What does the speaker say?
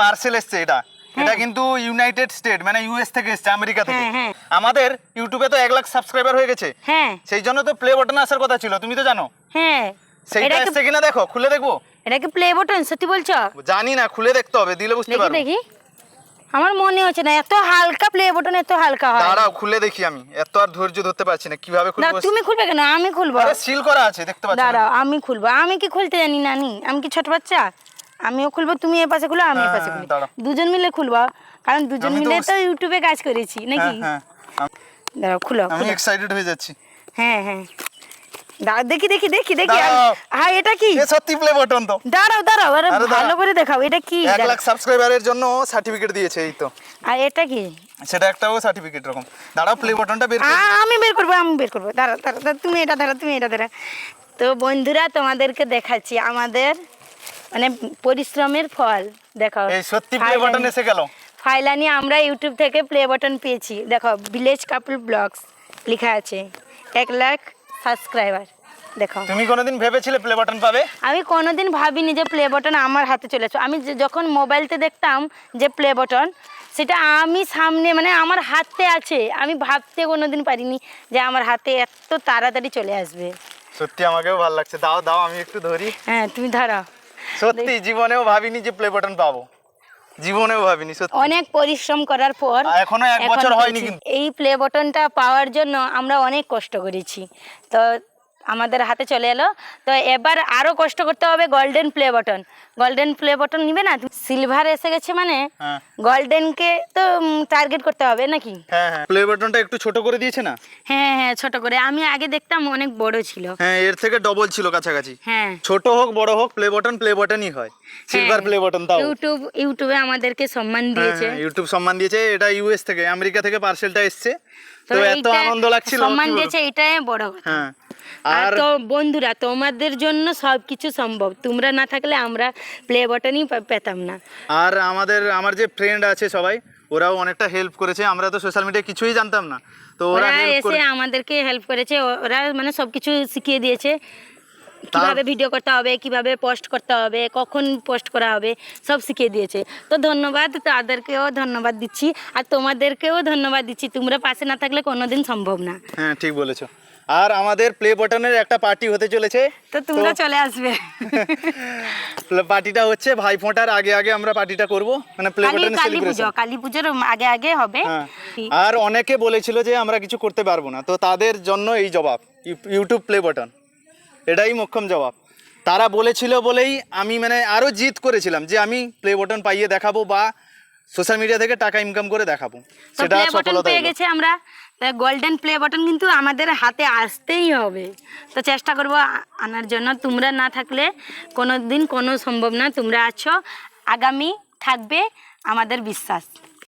Parcel এসছে এটা। এটা কিন্তু ইউনাইটেড স্টেট মানে ইউএস থেকে এসছে আমেরিকা থেকে। হ্যাঁ, হ্যাঁ। আমাদের ইউটিউবে তো এক লাখ সাবস্ক্রাইবার হয়ে গেছে। হ্যাঁ। সেই জন্য তো প্লে বাটন আসার কথা ছিল তুমি তো জানো। হ্যাঁ। সেইটা এসছে কিনা দেখো খুলে দেখব? এটা কি প্লে বটন সত্যি বলছো? জানি না খুলে দেখতে হবে দিলে বুঝতে দেখি পারব দেখি। আমার মনে হচ্ছে না এত হালকা প্লে বটন এত হালকা হয়। দাঁড়াও খুলে দেখি আমি। এত আর ধৈর্য ধরতে পারছি না কীভাবে না খুলবো? তুমি খুলবে কেন? আমি খুলবো। আরে সিল করা আছে দেখতে পাচ্ছ দাঁড়াও আমি খুলবো। আমি কি খুলতে জানি নানি? আমি কি ছোট বাচ্চা? আমিও খুলবো তুমি এ পাশে খুলো আমি এ পাশে হ্যাঁ, খুলি। দুজন মিলে খুলবো কারণ দুজন মিলে তো ইউটিউবে কাজ করেছি নাকি? হ্যাঁ হ্যাঁ আম- দাঁড়াও খুলো আমি এক্সাইটেড হয়ে যাচ্ছি। হ্যাঁ হ্যাঁ। দাঁড়াও দেখি দেখি দেখি দেখি। হ্যাঁ এটা কি? এ সত্যি প্লে বাটন তো। দাঁড়াও দাঁড়াও আরে ভালো করে দেখাও এটা কি? এক লাখ সাবস্ক্রাইবারের জন্য সার্টিফিকেট দিয়েছে এই তো। আর এটা কি? সেটা একটাও সার্টিফিকেট রকম দাঁড়াও প্লে বাটনটা বের আমি বের করব আমি বের করব। দাঁড়াও দাঁড়াও দাঁড়াও, তুমি এটা ধরো তুমি এটা ধরো তো বন্ধুরা তোমাদেরকে দেখাচ্ছি আমাদের মানে পরিশ্রমের ফল। দেখো এই সত্যি প্লে বাটন এসে গেল। ফাইলানি আমরা ইউটিউব থেকে প্লে বাটন পেয়েছি। দেখো ভিলেজ কাপল ব্লগস লেখা আছে এক লাখ সাবস্ক্রাইবার দেখো। তুমি কোনোদিন ভেবেছিলে প্লে বাটন পাবে? আমি কোনোদিন ভাবিনি যে প্লে বাটন আমার হাতে চলে আসবে। আমি যখন মোবাইলতে দেখতাম যে প্লে বাটন সেটা আমি সামনে মানে আমার হাতে আছে। আমি ভাবতে কোনোদিন পারিনি যে আমার হাতে এত তাড়াতাড়ি চলে আসবে। সত্যি আমাকেও ভালো লাগছে। দাও দাও আমি একটু ধরি। হ্যাঁ তুমি ধরো। সত্যি জীবনেও ভাবিনি যে প্লে বাটন পাবো। জীবনেও ভাবিনি সত্যি। অনেক পরিশ্রম করার পর এখনও এক বছর হয়নি কিন্তু। এই প্লে বাটনটা পাওয়ার জন্য আমরা অনেক কষ্ট করেছি। তো আমাদের হাতে চলে এলো। তো এবার আরও কষ্ট করতে হবে golden play button golden play button নিবে না? সিলভার এসে গেছে মানে হ্যাঁ। গোল্ডেনকে তো টার্গেট করতে হবে নাকি? হ্যাঁ হ্যাঁ। প্লে বাটনটা একটু ছোট করে দিয়েছে না? হ্যাঁ হ্যাঁ ছোট করে। আমি আগে দেখতাম অনেক বড় ছিল। হ্যাঁ এর থেকে ডবল ছিল কাছাকাছি। হ্যাঁ। ছোট হোক বড় হোক প্লে বটন প্লে বটনই হয়। সিলভার হ্যাঁ। প্লে বটন তাও। ইউটিউব ইউটিউবে আমাদেরকে সম্মান হ্যাঁ, দিয়েছে। হ্যাঁ, ইউটিউব সম্মান দিয়েছে। এটা ইউএস থেকে আমেরিকা থেকে পার্সেলটা এসছে। তো এত আনন্দ লাগছিল সম্মান দিয়েছে এটাই বড় কথা। হ্যাঁ। আর তো বন্ধুরা তোমাদের জন্য সব কিছু সম্ভব। তোমরা না থাকলে আমরা প্লে বাটনই পেতাম না। আর আমাদের আমার যে ফ্রেন্ড আছে সবাই ওরাও অনেকটা হেল্প করেছে। আমরা তো সোশ্যাল মিডিয়া কিছুই জানতাম না। তো ওরা এসে আমাদেরকে হেল্প করেছে। ওরা মানে সব কিছু শিখিয়ে দিয়েছে। কীভাবে ভিডিও করতে হবে কীভাবে পোস্ট করতে হবে কখন পোস্ট করা হবে সব শিখিয়ে দিয়েছে। তো ধন্যবাদ তাদেরকেও ধন্যবাদ দিচ্ছি। আর তোমাদেরকেও ধন্যবাদ দিচ্ছি। তোমরা পাশে না থাকলে কোনোদিন সম্ভব না। হ্যাঁ ঠিক বলেছ। আর আমাদের প্লে বাটনের একটা পার্টি হতে চলেছে। তো তোমরা চলে আসবে। পার্টিটা হচ্ছে ভাই ফোঁটার আগে আগে আমরা পার্টিটা করব। মানে প্লে বাটনের কালী পুজো সেলিব্রেশন কালী পুজোর আগে আগে হবে। হ্যাঁ। আর অনেকে বলেছিল যে আমরা কিছু করতে পারব না। তো তাদের জন্য এই জবাব ইউটিউব প্লে বটন এটাই মোক্ষম জবাব। তারা বলেছিল বলেই আমি মানে আরও জিদ করেছিলাম যে আমি প্লে বটন পাইয়ে দেখাবো বা সোশ্যাল মিডিয়া থেকে টাকা ইনকাম করে দেখাবো। সেটা সফলতা পেয়ে গেছে আমরা। গোল্ডেন প্লে বাটন কিন্তু আমাদের হাতে আসতেই হবে। তো চেষ্টা করব আনার জন্য। তোমরা না থাকলে কোনো দিন কোনো সম্ভব না। তোমরা আছো। আগামী থাকবে আমাদের বিশ্বাস।